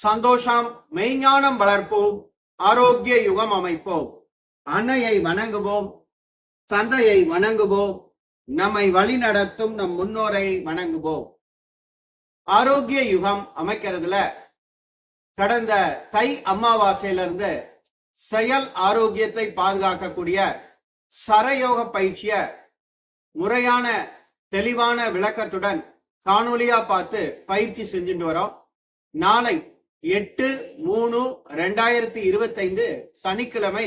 சந்தோஷம் மெய்ஞானம் வளர்ப்போம் ஆரோக்கிய யுகம் அமைப்போம். அன்னையை வணங்குவோம் தந்தையை வணங்குவோம் நம்மை வழிநடத்தும் நம் முன்னோரை வணங்குவோம். ஆரோக்கிய யுகம் அமைக்கிறதுல கடந்த தை அமாவாசையிலிருந்து செயல் ஆரோக்கியத்தை பாதுகாக்கக்கூடிய சரயோக பயிற்சிய முறையான தெளிவான விளக்கத்துடன் காணொலியா பார்த்து பயிற்சி செஞ்சுட்டு வரோம். நாளை எட்டு மூணு ரெண்டாயிரத்தி இருபத்தைந்து சனிக்கிழமை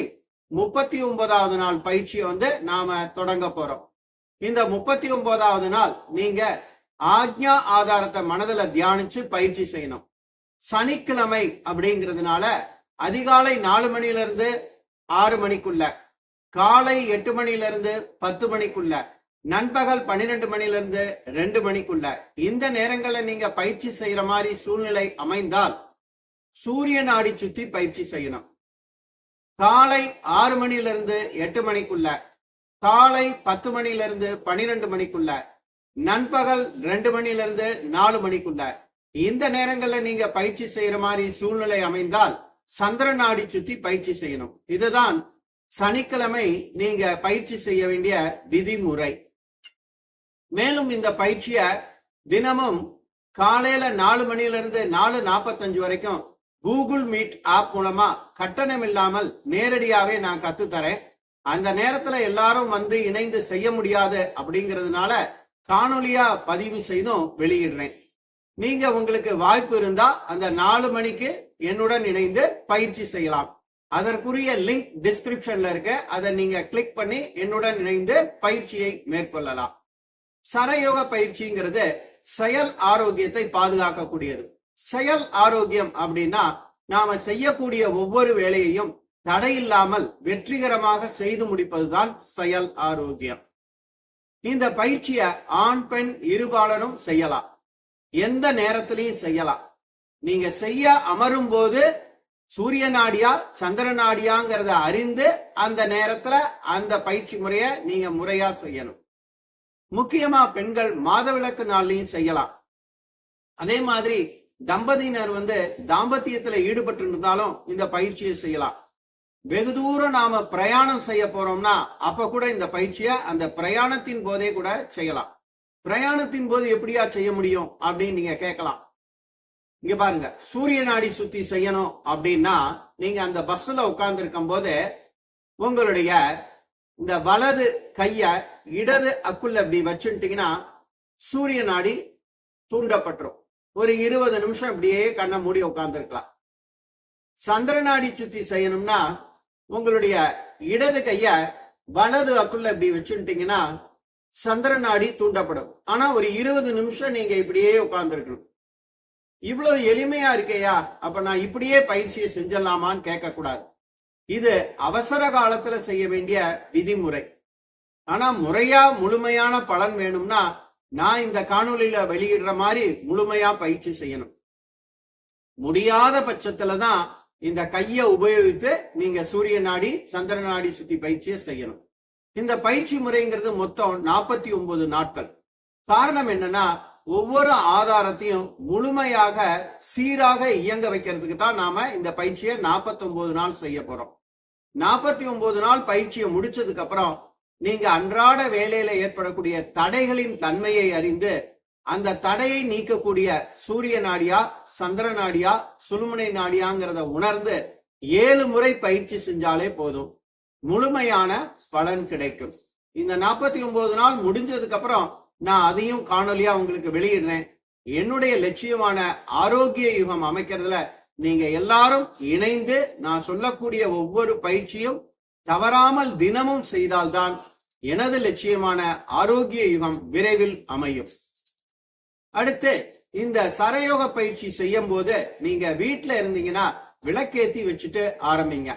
முப்பத்தி ஒன்பதாவது நாள் பயிற்சியை வந்து நாம தொடங்க போறோம். இந்த முப்பத்தி ஒன்பதாவது நாள் நீங்க ஆக்ஞா ஆதாரத்தை மனதுல தியானிச்சு பயிற்சி செய்யணும். சனிக்கிழமை அப்படிங்கிறதுனால அதிகாலை நாலு மணில இருந்து ஆறு மணிக்குள்ள காலை எட்டு மணில இருந்து பத்து மணிக்குள்ள நண்பகல் பன்னிரெண்டு மணில இருந்து ரெண்டு மணிக்குள்ள இந்த நேரங்கள்ல நீங்க பயிற்சி செய்யற மாதிரி சூழ்நிலை அமைந்தால் சூரிய நாடி சுத்தி பயிற்சி செய்யணும். காலை ஆறு மணில இருந்து எட்டு மணிக்குள்ள காலை பத்து மணில இருந்து பன்னிரெண்டு மணிக்குள்ள நண்பகல் ரெண்டு மணில இருந்து நாலு மணிக்குள்ள. இந்த நேரங்கள்ல நீங்க பயிற்சி செய்யற மாதிரி சூழ்நிலை அமைந்தால் சந்திர நாடி சுத்தி பயிற்சி செய்யணும். இதுதான் சனிக்கிழமை நீங்க பயிற்சி செய்ய வேண்டிய விதிமுறை. மேலும் இந்த பயிற்சிய தினமும் காலையில நாலு மணில இருந்து நாலு நாற்பத்தஞ்சு வரைக்கும் கூகுள் மீட் ஆப் மூலமா கட்டணம் இல்லாமல் நேரடியாவே நான் கத்து தரேன் அந்த நேரத்துல எல்லாரும் வந்து இணைந்து செய்ய முடியாது அப்படிங்கிறதுனால காணொலியா பதிவு செய்தும் வெளியிடுறேன். நீங்க உங்களுக்கு வாய்ப்பு இருந்தா அந்த நாலு மணிக்கு என்னுடன் இணைந்து பயிற்சி செய்யலாம். அதற்குரிய லிங்க் டிஸ்கிரிப்ஷன்ல இருக்க. அதை நீங்க கிளிக் பண்ணி என்னுடன் இணைந்து பயிற்சியை மேற்கொள்ளலாம். சரயோக பயிற்சிங்கிறது செயல் ஆரோக்கியத்தை பாதுகாக்கக்கூடியது. செயல் ஆரோக்கியம் அப்படின்னா நாம செய்யக்கூடிய ஒவ்வொரு வேலையையும் தடையில்லாமல் வெற்றிகரமாக செய்து முடிப்பதுதான் செயல் ஆரோக்கியம். இந்த பயிற்சிய ஆண் பெண் இருபாலரும் செய்யலாம். எந்த நேரத்திலையும் செய்யலாம். நீங்க செய்ய அமரும் போது சூரிய நாடியா சந்திர நாடியாங்கிறத அறிந்து அந்த நேரத்துல அந்த பயிற்சி முறைய நீங்க முறையா செய்யணும். முக்கியமா பெண்கள் மாதவிளக்கு நாள்லயும் செய்யலாம். அதே மாதிரி தம்பதியினர் வந்து தாம்பத்தியத்துல ஈடுபட்டு இருந்தாலும் இந்த பயிற்சியை செய்யலாம். வெகு தூரம் நாம பிரயாணம் செய்ய போறோம்னா அப்ப கூட இந்த பயிற்சியை அந்த பிரயாணத்தின் போதே கூட செய்யலாம். பிரயாணத்தின் போது எப்படியா செய்ய முடியும் அப்படின்னு நீங்க கேட்கலாம். இங்க பாருங்க சூரிய நாடி சுத்தி செய்யணும் அப்படின்னா நீங்க அந்த பஸ்ல உட்கார்ந்து இருக்கும் போது உங்களுடைய இந்த வலது கைய இடது அக்குள்ள இப்படி வச்சுட்டீங்கன்னா சூரிய நாடி தூண்டப்பட்டுரும். ஒரு இருபது நிமிஷம் இப்படியே கண்ணை மூடி உட்காந்துருக்கலாம் சந்திரநாடி சுத்தி செய்யணும்னா உங்களுடைய இடது கைய வலது அக்குள்ள இப்படி வச்சுட்டீங்கன்னா சந்திரநாடி தூண்டப்படும். ஆனா ஒரு இருபது நிமிஷம் நீங்க இப்படியே உட்கார்ந்துருக்கணும். இவ்வளவு எளிமையா இருக்கையா? அப்ப நான் இப்படியே பயிற்சியை செஞ்சிடலாமான்னு கேட்க கூடாது இது அவசர காலத்துல செய்ய வேண்டிய விதிமுறை. ஆனா முறையா முழுமையான பலன் வேணும்னா நான் இந்த காணொலியில வெளியிடுற மாதிரி முழுமையா பயிற்சி செய்யணும். முடியாத பட்சத்துல தான் இந்த கையை உபயோகித்து நீங்க சூரிய நாடி சந்திர நாடி சுத்தி பயிற்சியை செய்யணும். இந்த பயிற்சி முறைங்கிறது மொத்தம் நாற்பத்தி ஒன்பது நாட்கள். காரணம் என்னன்னா ஒவ்வொரு ஆதாரத்தையும் முழுமையாக சீராக இயங்க வைக்கிறதுக்கு தான் நாம இந்த பயிற்சியை நாற்பத்தி ஒன்பது நாள் செய்ய போறோம். நாற்பத்தி ஒன்பது நாள் பயிற்சியை முடிச்சதுக்கு அப்புறம் நீங்க அன்றாட வேலையில ஏற்படக்கூடிய தடைகளின் தன்மையை அறிந்து அந்த தடையை நீக்கக்கூடிய சூரிய நாடியா சந்திர நாடியா சுழுமுனை நாடியாங்கிறத உணர்ந்து ஏழு முறை பயிற்சி செஞ்சாலே போதும். முழுமையான பலன் கிடைக்கும். இந்த நாற்பத்தி ஒன்பது நாள் முடிஞ்சதுக்கு அப்புறம் நான் அதையும் காணொலியா உங்களுக்கு வெளியிடுறேன். என்னுடைய லட்சியமான ஆரோக்கிய யுகம் அமைக்கிறதுல நீங்க எல்லாரும் இணைந்து நான் சொல்லக்கூடிய ஒவ்வொரு பயிற்சியும் தவறாமல் தினமும் செய்தால்தான் எனது லட்சியமான ஆரோக்கிய யுகம் விரைவில் அமையும். அடுத்து இந்த சரயோக பயிற்சி செய்யும் போது நீங்க வீட்டுல இருந்தீங்கன்னா விளக்கேத்தி வச்சுட்டு ஆரம்பிங்க.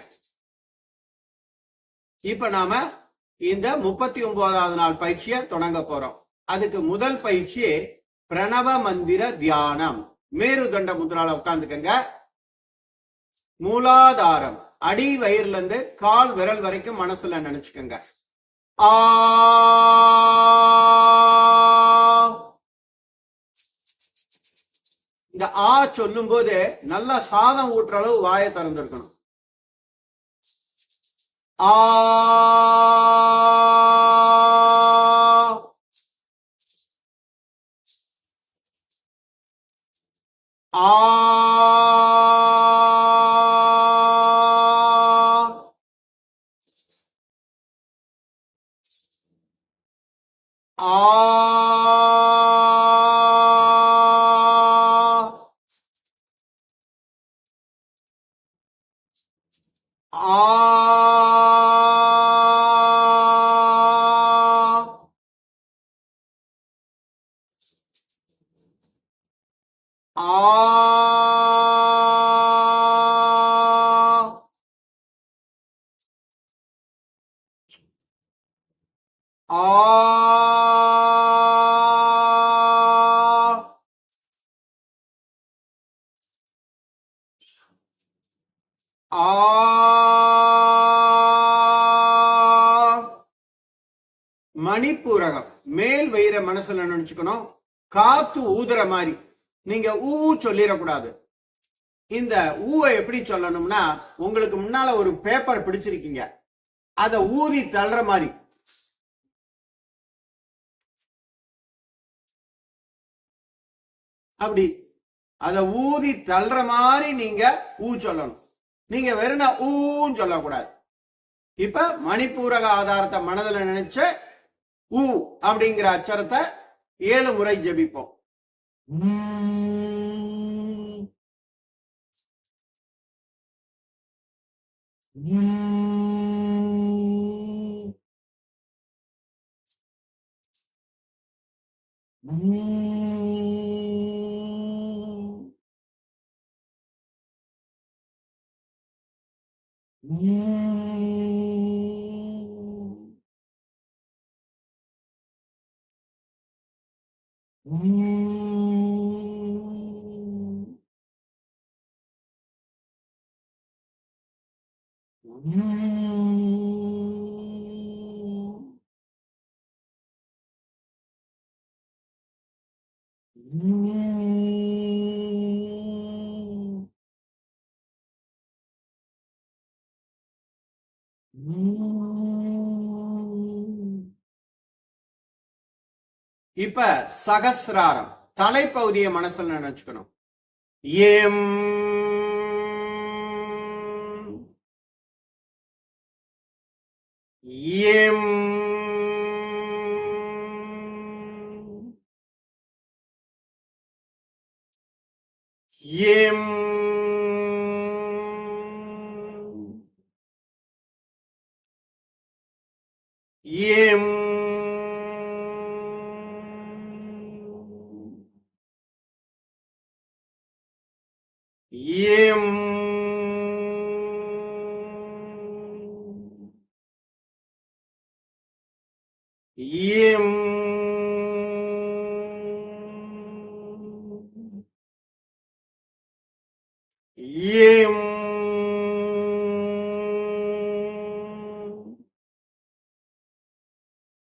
இப்ப நாம இந்த முப்பத்தி ஒன்பதாவது நாள் பயிற்சியை தொடங்க போறோம். அதுக்கு முதல் பயிற்சி பிரணவ மந்திர தியானம். மேருதண்ட முத்ரால உட்காந்துக்கங்க மூலாதாரம். அடி வயிறுல இருந்து கால் விரல் வரைக்கும் மனசுல நினைச்சுக்கோங்க. ஆ. இந்த ஆ சொல்லும் போது நல்லா சாதம் ஊட்டுற அளவு வாயை திறந்திருக்கணும். ஆ. ஆ. 아, 아. மணிப்பூரகம். மேல் வயிற மனசுல நினைச்சுக்கணும்? காத்து ஊதுற மாதிரி. நீங்க ஊ சொல்லிடக்கூடாது. இந்த ஊவை எப்படி சொல்லணும்னா உங்களுக்கு முன்னால ஒரு பேப்பர் பிடிச்சிருக்கீங்க. அத ஊதி தள்ளுற மாதிரி. அப்படி. அத ஊதி தள்ளுற மாதிரி நீங்க ஊ சொல்லணும். நீங்க வெறும் ஊன்னு சொல்லக்கூடாது. இப்ப மணிப்பூரக ஆதாரத்தை மனதில் நினைச்சு ஊ அப்படிங்கிற அச்சரத்தை ஏழு முறை ஜெபிப்போம். இப்ப சகசிராரம் தலைப்பகுதியை மனசுல நினைச்சுக்கணும் எம். எம். எம். எம். ஏம்.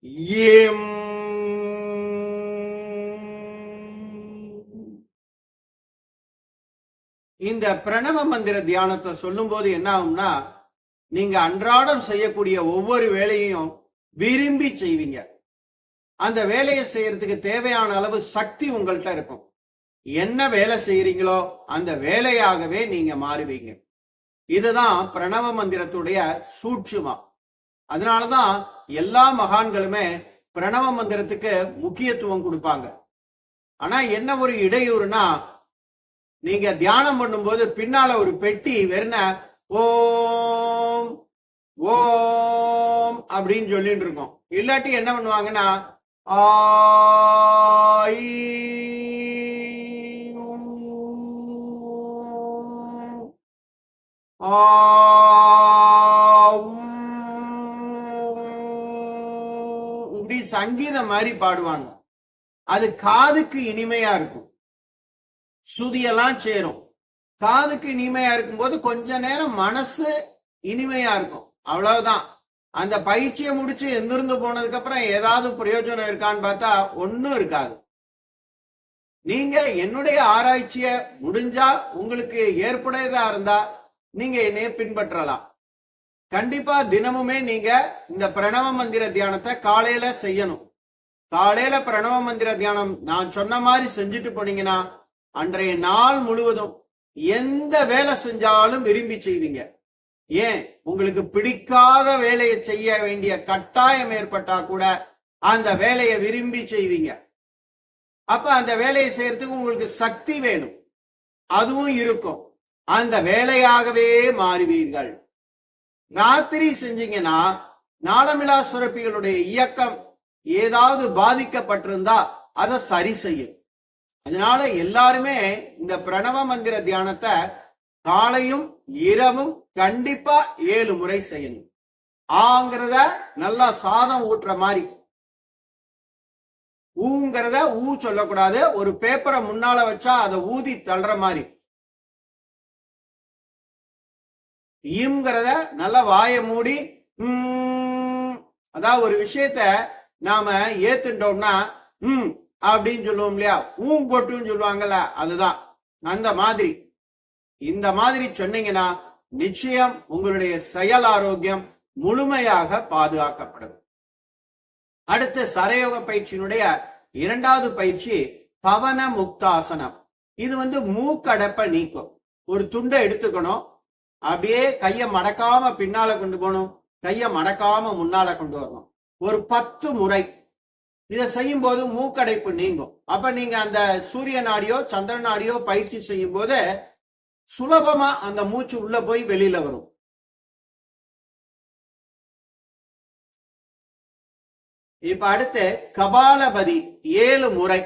ஏம். இந்த பிரணவ மந்திர தியானத்தை சொல்லும்போது என்ன ஆகும்னா நீங்க அன்றாடம் செய்யக்கூடிய ஒவ்வொரு வேலையையும் விரும்பி செய்வீங்க. அந்த வேலையை செய்யறதுக்கு தேவையான அளவு சக்தி உங்கள்கிட்ட இருக்கும். என்ன வேலை செய்யறீங்களோ அந்த வேலையாகவே நீங்க மாறுவீங்க. இதுதான் பிரணவ மந்திரத்துடைய சூட்சுமம் அதனாலதான் எல்லா மகான்களுமே பிரணவ மந்திரத்துக்கு முக்கியத்துவம் கொடுப்பாங்க. ஆனா என்ன ஒரு இடையூறுனா நீங்க தியானம் பண்ணும்போது பின்னால ஒரு பெட்டி வெறுன ஓம் ஓம் அப்படின்னு சொல்லிட்டு இருக்கோம். இல்லாட்டி என்ன பண்ணுவாங்கன்னா ஆ இப்படி சங்கீதம் மாதிரி பாடுவாங்க. அது காதுக்கு இனிமையா இருக்கும். சுதியெல்லாம் சேரும். காதுக்கு இனிமையா இருக்கும்போது கொஞ்ச நேரம் மனசு இனிமையா இருக்கும். அவ்வளவுதான். அந்த பயிற்சியை முடிச்சு எந்திருந்து போனதுக்கு அப்புறம் ஏதாவது பிரயோஜனம் இருக்கான்னு பார்த்தா ஒன்னும் இருக்காது. நீங்க என்னுடைய ஆராய்ச்சிய முடிஞ்சா உங்களுக்கு ஏற்புடையதா இருந்தா நீங்க என்னைய பின்பற்றலாம். கண்டிப்பா தினமுமே நீங்க இந்த பிரணவ மந்திர தியானத்தை காலையில செய்யணும். காலையில பிரணவ மந்திர தியானம் நான் சொன்ன மாதிரி செஞ்சுட்டு போனீங்கன்னா அன்றைய நாள் முழுவதும் எந்த வேலை செஞ்சாலும் விரும்பி செய்வீங்க. ஏன்? உங்களுக்கு பிடிக்காத வேலையை செய்ய வேண்டிய கட்டாயம் ஏற்பட்டா கூட அந்த வேலையை விரும்பி செய்வீங்க. அப்ப அந்த வேலையை செய்யறதுக்கு உங்களுக்கு சக்தி வேணும். அதுவும் இருக்கும். அந்த வேலையாகவே மாறுவீர்கள். ராத்திரி செஞ்சீங்கன்னா நாளமிலா சுரப்பிகளுடைய இயக்கம் ஏதாவது பாதிக்கப்பட்டிருந்தா அதை சரி செய்யும். அதனால எல்லாருமே இந்த பிரணவ மந்திர தியானத்தை காலையும் இரவும் கண்டிப்பா ஏழு முறை செய்யணும். ஆங்கிறத நல்லா சாதம் ஊட்டுற மாதிரி. ஊங்கிறத ஊ சொல்லக்கூடாது. ஒரு பேப்பரை முன்னால வச்சா அதை ஊதி தள்ளுற மாதிரி. ஈம்ங்கிறத நல்லா வாயை மூடி ம், அதாவது ஒரு விஷயத்த நாம ஏத்துட்டோம்னா ம் அப்படின்னு சொல்லுவோம் இல்லையா? ஊங்கொட்டுன்னு சொல்லுவாங்கல்ல அதுதான். அந்த மாதிரி. இந்த மாதிரி சொன்னீங்கன்னா நிச்சயம் உங்களுடைய செயல் ஆரோக்கியம் முழுமையாக பாதுகாக்கப்படும். அடுத்து சரயோக பயிற்சியினுடைய இரண்டாவது பயிற்சி பவன முக்தாசனம் இது வந்து மூக்கடப்பை நீக்கும். ஒரு துண்டை எடுத்துக்கணும் அப்படியே கைய மடக்காம பின்னால கொண்டு போகணும். கைய மடக்காம முன்னால கொண்டு வரணும். ஒரு பத்து முறை. இதை செய்யும் போது மூக்கடைப்பு நீங்கும். அப்ப நீங்க அந்த சூரிய நாடியோ சந்திர நாடியோ பயிற்சி செய்யும் போது சுலபமா அந்த மூச்சு உள்ள போய் வெளியில வரும். இப்ப அடுத்து கபாலபதி ஏழு முறை.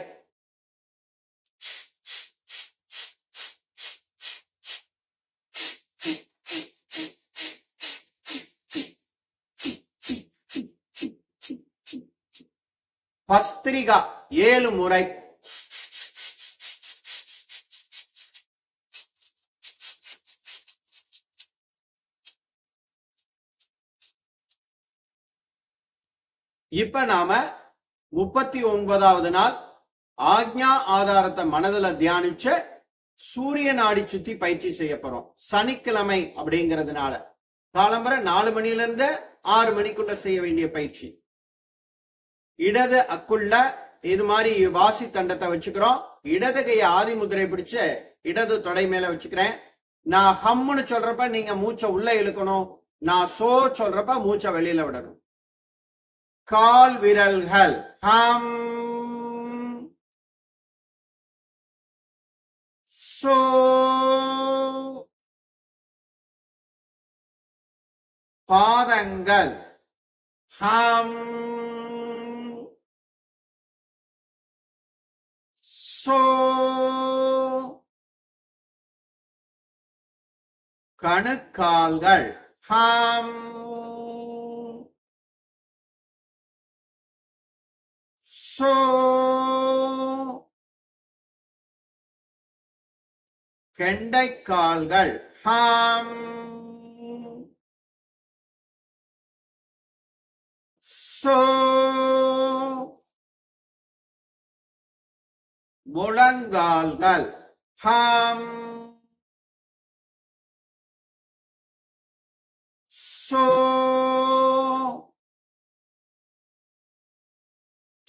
பஸ்திரிகா ஏழு முறை. இப்ப நாம முப்பத்தி ஒன்பதாவது நாள் ஆக்ஞா ஆதாரத்தை மனதுல தியானிச்ச சூரிய நாடி சுத்தி பயிற்சி செய்ய போறோம். சனிக்கிழமை அப்படிங்கிறதுனால. காலம்பரை நாலு மணில இருந்து ஆறு மணிக்குள்ள செய்ய வேண்டிய பயிற்சி. இடது அக்குள்ள இது மாதிரி வாசி தண்டத்தை வச்சுக்கிறோம். இடது கையை ஆதி முதிரை பிடிச்சு இடது தொடை மேல வச்சுக்கிறேன். நான் ஹம்முன்னு சொல்றப்ப நீங்க மூச்சை உள்ள இழுக்கணும். நான் சோ சொல்றப்ப மூச்சை வெளியில விடணும். கால் விரல்கள். ஹம். சோ. பாதங்கள். ஹம். கணுக்கால்கள். ஹாம். சோ. கெண்டைக்கால்கள். ஹாம். சோ. முழங்கால்கள். ஹம். சோ.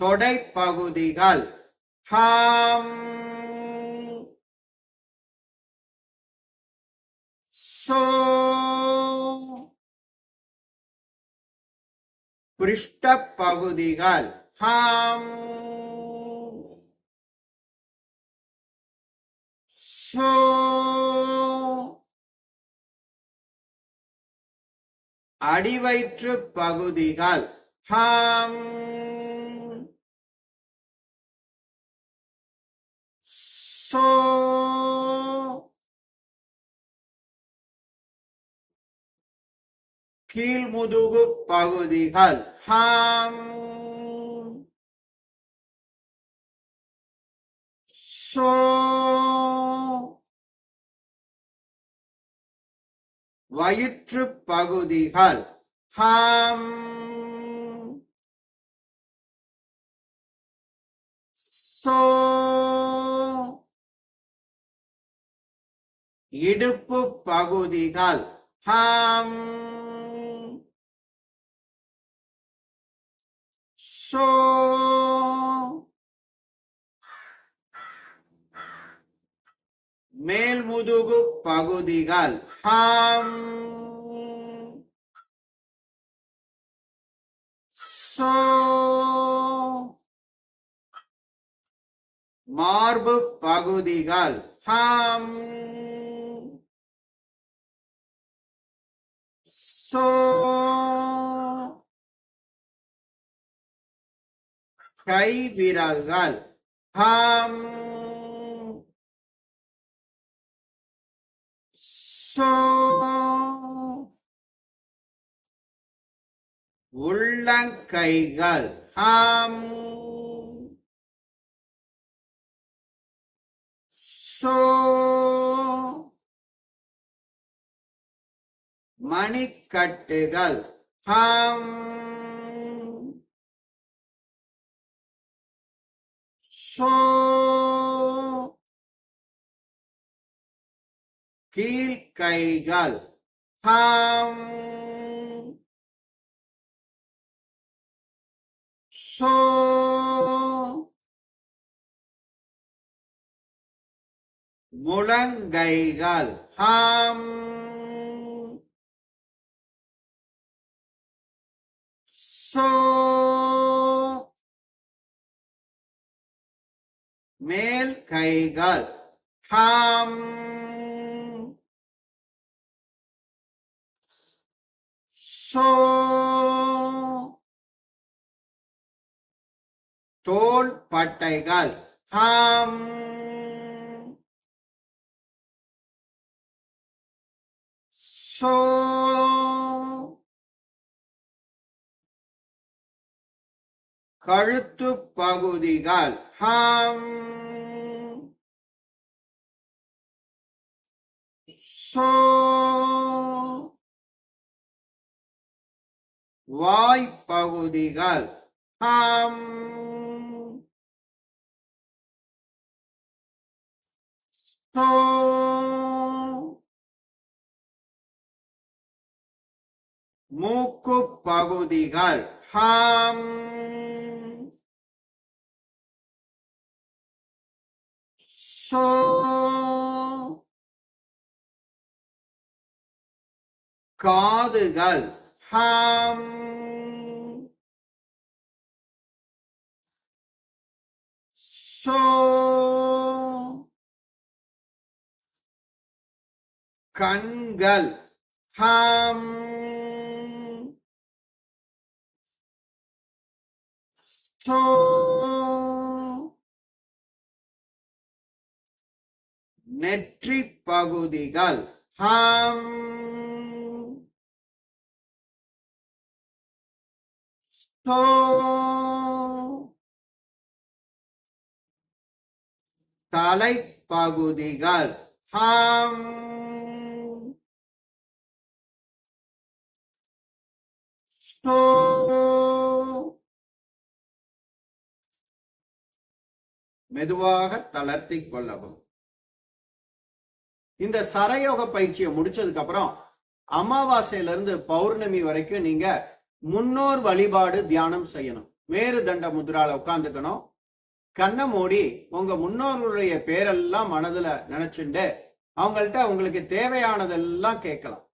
தொடைப்பகுதிகள். ஹம். சோ. பிருஷ்டப்பகுதிகள். ஹம். அடிவயிற்று பகுதிகள். ஹம். சோ. கீழ்முதுகு பகுதிகள். ஹம். சோ. வயிற்று பகுதிகள். ஹாம். சோ. இடுப்பு பகுதிகள். ஹாம். சோ. மேல்முதுகு பகுதிகள். ஹம் so மார்பு பகுதிகள். Um, ஹம் சோ கை விரல்கள். ஹம் உள்ளங்கைகள் ஹம் சோ மணிக்கட்டுகள் ஹம் சோ கீழ்கைகள் ஹம். சோ. முழங்கைகள் ஹம். சோ. மேல் கைகள் ஹம். தோல் பட்டைகள் ஹம். சோ கழுத்து பகுதிகள். ஹம். சோ வாய்ப்பகுதிகள் ஹம். மூக்கு பகுதிகள். ஹம். சோ. காதுகள். ஹம் சோ கண்கள் ஹம் சோ நெற்றி பகுதிகள் ஹம் தலை பகுதிகள் ஹம் மெதுவாக தளர்த்திக் கொள்ளவும். இந்த சரயோக பயிற்சியை முடிச்சதுக்கு அப்புறம் அமாவாசையில இருந்து பௌர்ணமி வரைக்கும் நீங்க முன்னோர் வழிபாடு தியானம் செய்யணும். மேரு தண்ட முதிரால உட்காந்துக்கணும் கண்ணை மூடி உங்க முன்னோர்களுடைய பேரெல்லாம் மனதுல நினைச்சுண்டு அவங்கள்ட்ட உங்களுக்கு தேவையானதெல்லாம் கேட்கலாம்.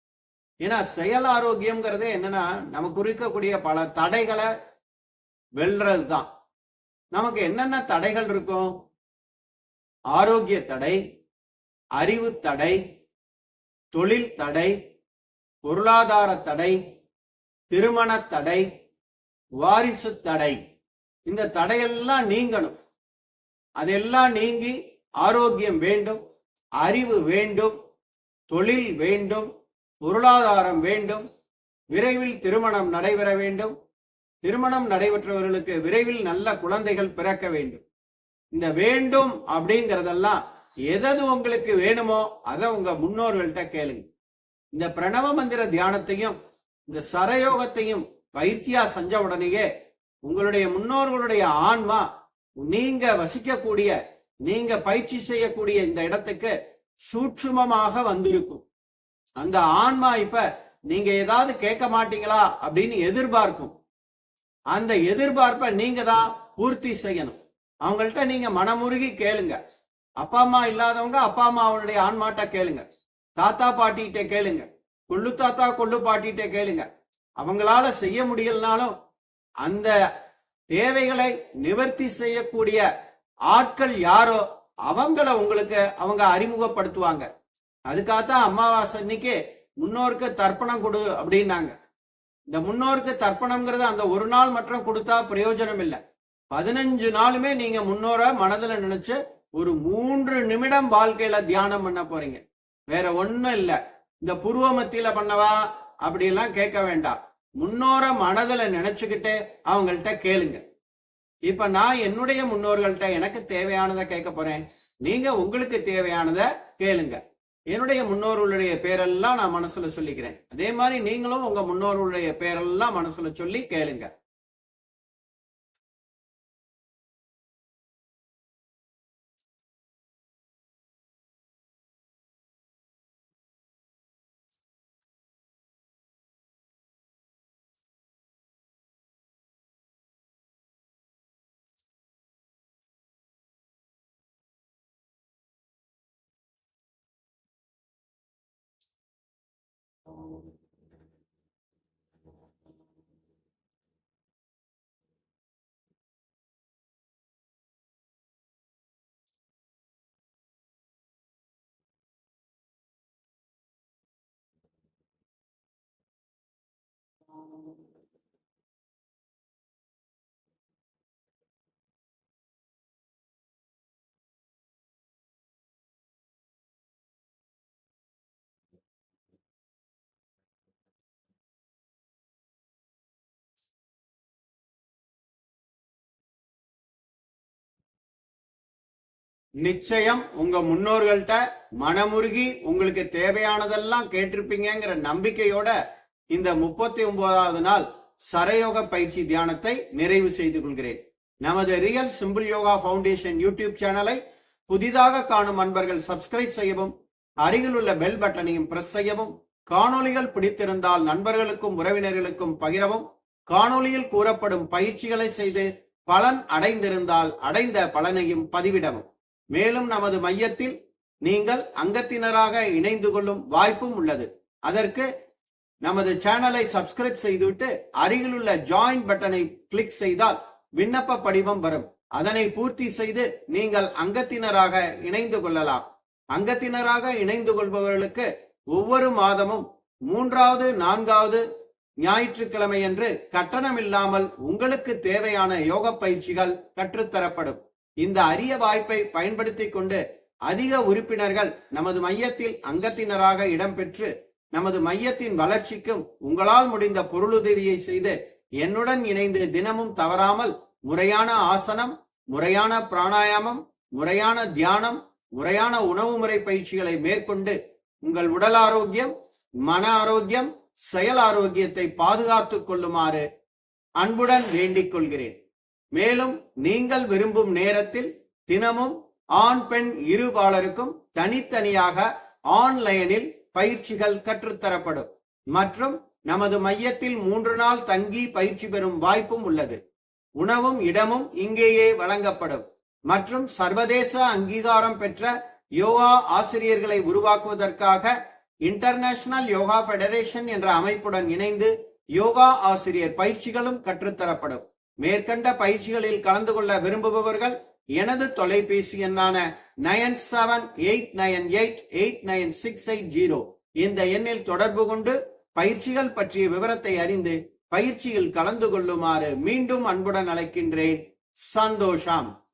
ஏன்னா செயல் ஆரோக்கியம்ங்கிறதே என்னன்னா நமக்கு இருக்கக்கூடிய பல தடைகளை வெல்றது தான் நமக்கு என்னென்ன தடைகள் இருக்கும்? ஆரோக்கிய தடை அறிவு தடை தொழில் தடை பொருளாதார தடை திருமண தடை வாரிசு தடை இந்த தடையெல்லாம் நீங்கணும். அதெல்லாம் நீங்கி ஆரோக்கியம் வேண்டும் அறிவு வேண்டும் தொழில் வேண்டும் பொருளாதாரம் வேண்டும் விரைவில் திருமணம் நடைபெற வேண்டும். திருமணம் நடைபெற்றவர்களுக்கு விரைவில் நல்ல குழந்தைகள் பிறக்க வேண்டும். இந்த வேண்டும் அப்படிங்கறதெல்லாம் எதது உங்களுக்கு வேணுமோ அதை உங்க முன்னோர்கள்ட்ட கேளுங்க. இந்த பிரணவ மந்திர தியானத்தையும் இந்த சரயோகத்தையும் பயிற்சியா செஞ்ச உடனேயே உங்களுடைய முன்னோர்களுடைய ஆன்மா நீங்க வசிக்கக்கூடிய நீங்க பயிற்சி செய்யக்கூடிய இந்த இடத்துக்கு சூட்சுமமாக வந்திருக்கும். அந்த ஆன்மா இப்ப நீங்க ஏதாவது கேட்க மாட்டீங்களா அப்படின்னு எதிர்பார்க்கும். அந்த எதிர்பார்ப்பை நீங்க தான் பூர்த்தி செய்யணும். அவங்கள்ட்ட நீங்க மனமுருகி கேளுங்க. அப்பா அம்மா இல்லாதவங்க அப்பா அம்மா அவனுடைய ஆன்மாட்ட கேளுங்க. தாத்தா பாட்டிகிட்ட கேளுங்க. கொள்ளு தாத்தா கொள்ளு பாட்டிகிட்ட கேளுங்க. அவங்களால செய்ய முடியலனாலும் அந்த தேவைகளை நிவர்த்தி செய்யக்கூடிய ஆட்கள் யாரோ அவங்கள உங்களுக்கு அவங்க அறிமுகப்படுத்துவாங்க. அதுக்காகத்தான் அமாவாசை அன்னைக்கு முன்னோருக்கு தர்ப்பணம் கொடு அப்படின்னாங்க. இந்த முன்னோருக்கு தர்ப்பணம்ங்கிறது அந்த ஒரு நாள் மட்டும் கொடுத்தா பிரயோஜனம் இல்லை. பதினஞ்சு நாளுமே நீங்க முன்னோர மனதுல நினைச்சு ஒரு மூன்று நிமிடம் வாழ்க்கையில தியானம் பண்ண போறீங்க. வேற ஒண்ணும் இல்லை. இந்த புருவ மத்தியில பண்ணவா? அப்படிலாம் கேட்க வேண்டாம் முன்னோர மனதுல நினைச்சுக்கிட்டு அவங்கள்ட்ட கேளுங்க. இப்ப நான் என்னுடைய முன்னோர்கள்ட்ட எனக்கு தேவையானதை கேட்க போறேன். நீங்க உங்களுக்கு தேவையானதை கேளுங்க. என்னுடைய முன்னோர்களுடைய பேரெல்லாம் நான் மனசுல சொல்லிக்கிறேன். அதே மாதிரி நீங்களும் உங்க முன்னோர்களுடைய பேரெல்லாம் மனசுல சொல்லி கேளுங்க. நிச்சயம் உங்க முன்னோர்கள்ட்ட மனமுருகி உங்களுக்கு தேவையானதெல்லாம் கேட்டிருப்பீங்கங்கிற நம்பிக்கையோட இந்த முப்பத்தி ஒன்பதாவது நாள் சரயோக பயிற்சி தியானத்தை நிறைவு செய்து கொள்கிறேன். நமது real simple yoga foundation YouTube சேனலை புதிதாக காணும் அன்பர்கள் சப்ஸ்கிரைப் செய்யவும் அருகில் உள்ள பெல் பட்டனையும் பிரஸ் செய்யவும் காணொளிகள் பிடித்திருந்தால் நண்பர்களுக்கும் உறவினர்களுக்கும் பகிரவும் காணொளியில் கூறப்படும் பயிற்சிகளை செய்து பலன் அடைந்திருந்தால் அடைந்த பலனையும் பதிவிடவும். மேலும் நமது மையத்தில் நீங்கள் அங்கத்தினராக இணைந்து கொள்ளும் வாய்ப்பும் உள்ளது. அதற்கு நமது சேனலை சப்ஸ்கிரைப் செய்துவிட்டு அருகிலுள்ள ஜாயின் பட்டனை கிளிக் செய்தால் விண்ணப்ப படிவம் வரும். அதனை பூர்த்தி செய்து நீங்கள் அங்கத்தினராக இணைந்து கொள்ளலாம். அங்கத்தினராக இணைந்து கொள்பவர்களுக்கு ஒவ்வொரு மாதமும் மூன்றாவது நான்காவது ஞாயிற்றுக்கிழமை என்று கட்டணம் இல்லாமல் உங்களுக்கு தேவையான யோக பயிற்சிகள் கற்றுத்தரப்படும். இந்த அரிய வாய்ப்பை பயன்படுத்திக் கொண்டு அதிக உறுப்பினர்கள் நமது மையத்தில் அங்கத்தினராக இடம்பெற்று நமது மையத்தின் வளர்ச்சிக்கும் உங்களால் முடிந்த பொருளுதவியை செய்து என்னுடன் இணைந்து தினமும் தவறாமல் முறையான ஆசனம் முறையான பிராணாயாமம் முறையான தியானம் முறையான உணவு முறை பயிற்சிகளை மேற்கொண்டு உங்கள் உடல் ஆரோக்கியம் மன ஆரோக்கியம் செயல் ஆரோக்கியத்தை பாதுகாத்துக் கொள்ளுமாறு அன்புடன் வேண்டிக் கொள்கிறேன். மேலும் நீங்கள் விரும்பும் நேரத்தில் தினமும் ஆண் பெண் இருபாலருக்கும் தனித்தனியாக ஆன்லைனில் பயிற்சிகள் கற்றுத்தரப்படும். மற்றும் நமது மையத்தில் மூன்று நாள் தங்கி பயிற்சி பெறும் வாய்ப்பும் உள்ளது. உணவும் இடமும் இங்கேயே வழங்கப்படும். மற்றும் சர்வதேச அங்கீகாரம் பெற்ற யோகா ஆசிரியர்களை உருவாக்குவதற்காக இன்டர்நேஷனல் யோகா பெடரேஷன் என்ற அமைப்புடன் இணைந்து யோகா ஆசிரியர் பயிற்சிகளும் கற்றுத்தரப்படும். மேற்கண்ட பயிற்சிகளில் கலந்து கொள்ள விரும்புபவர்கள் எனது தொலைபேசி எண்ணான nine seven eight nine eight eight nine six eight zero. இந்த எண்ணில் தொடர்பு கொண்டு பயிற்சிகள் பற்றிய விவரத்தை அறிந்து பயிற்சியில் கலந்து கொள்ளுமாறு மீண்டும் அன்புடன் அழைக்கின்றேன். சந்தோஷம்.